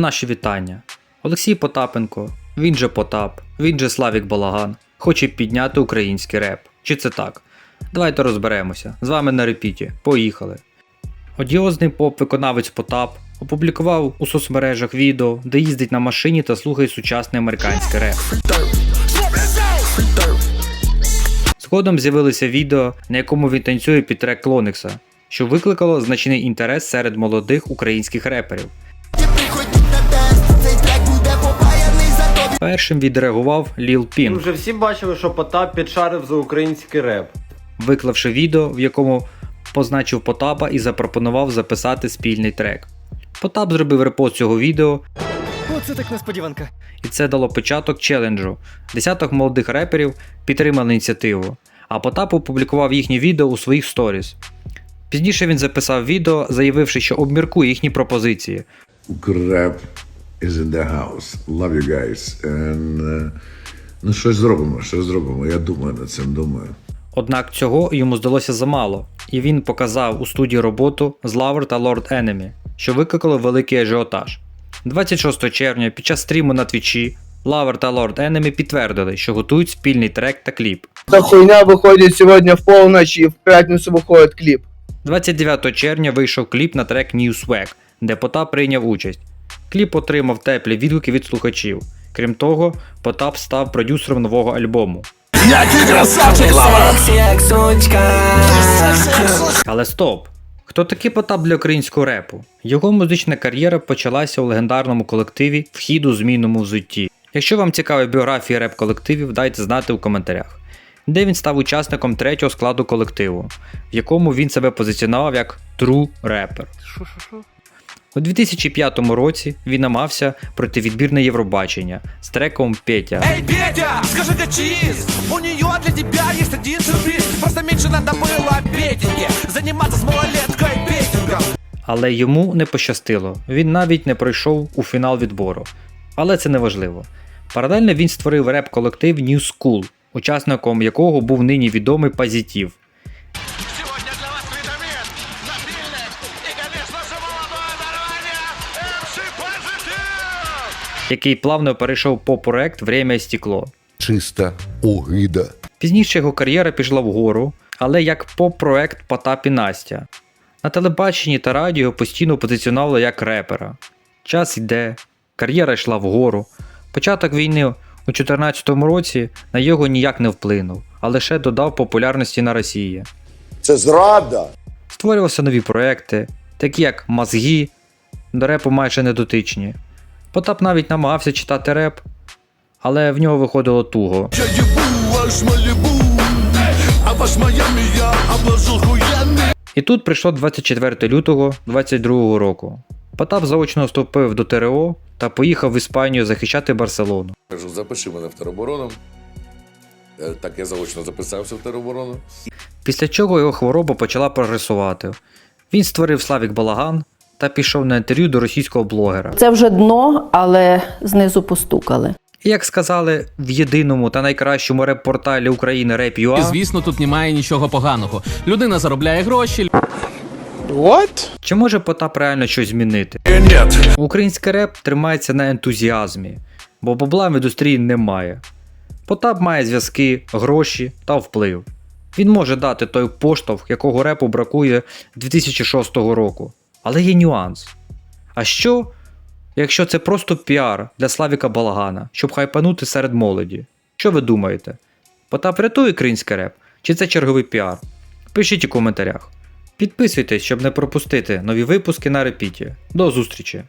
Наші вітання. Олексій Потапенко, він же Потап, він же Славік Балаган, хоче підняти український реп. Чи це так? Давайте розберемося. З вами на репіті. Поїхали. Одіозний поп-виконавець Потап опублікував у соцмережах відео, де їздить на машині та слухає сучасний американський реп. Згодом з'явилося відео, на якому він танцює під трек Клоникса, що викликало значний інтерес серед молодих українських реперів. Першим відреагував Ліл Ми Пінк, вже всі бачили, що Потап підшарив за український реп. виклавши відео, в якому позначив Потапа і запропонував записати спільний трек. Потап зробив репост цього відео, Оце так несподіванка. і це дало початок челенджу. Десяток молодих реперів підтримали ініціативу, а Потап опублікував їхнє відео у своїх сторіс. Пізніше він записав відео, заявивши, що обміркує їхні пропозиції. Креп is in the house. Love you guys. And, е, ну, щось зробимо, щось зробимо. Я думаю над цим, думаю. Однак цього йому здалося замало, і він показав у студії роботу з Lover та Lord Enemy, що викликало великий ажіотаж. 26 червня під час стріму на твічі Lover та Lord Enemy підтвердили, що готують спільний трек та кліп. Эта хуйня выходит сегодня в полночь и в пятницу выходит клип. 29 червня вийшов кліп на трек New Swag, де Потап прийняв участь. Кліп отримав теплі відгуки від слухачів. Крім того, Потап став продюсером нового альбому. Але стоп! Хто такий Потап для українського репу? Його музична кар'єра почалася у легендарному колективі Вхід у змінному взутті. Якщо вам цікаві біографії реп-колективів, дайте знати у коментарях. Де він став учасником третього складу колективу, в якому він себе позиціонував як True Rapper. У 2005 році він намагався пройти відбір на Євробачення з треком Петя. Эй, Петя, скажи ты чиз У нее для тебя есть один сюрприз Просто меньше надо было Петеньке Заниматься с малолеткой петингом Але йому не пощастило. Він навіть не пройшов у фінал відбору. Але це не важливо. Паралельно він створив реп-колектив New School, учасником якого був нині відомий Позитив. Який плавно перейшов по проект Время і стекло. чиста огида. Пізніше його кар'єра пішла вгору, але як поп-проект Потап і Настя. На телебаченні та радіо постійно позиціонували як репера. Час йде, кар'єра йшла вгору. Початок війни у 2014 році на його ніяк не вплинув, а лише додав популярності на Росії. Це зрада. Створювалися нові проекти, такі як Мозги, до репу майже не дотичні. Потап навіть намагався читати реп, але в нього виходило туго. Я ебу ваш Малибу, а ваш Майами я обложил хуями. І тут прийшло 24 лютого 22 року. Потап заочно вступив до ТРО та поїхав в Іспанію захищати Барселону. Кажу, запиши мене в тероборону. Е, Так я заочно записався в тероборону. Після чого його хвороба почала прогресувати. Він створив Славік Балаган та пішов на інтерв'ю до російського блогера. Це вже дно, але знизу постукали. І як сказали в єдиному та найкращому реп-порталі України І, звісно, тут немає нічого поганого. Людина заробляє гроші, чи може Потап реально щось змінити? Український реп тримається на ентузіазмі, бо бабла в індустрії немає. Потап має зв'язки, гроші та вплив. Він може дати той поштовх, якого репу бракує 2006 року. Але є нюанс. А що, якщо це просто піар для Славіка Балагана, щоб хайпанути серед молоді? Що ви думаєте? Потап рятує український реп? Чи це черговий піар? Пишіть у коментарях. Підписуйтесь, щоб не пропустити нові випуски на репіті. До зустрічі!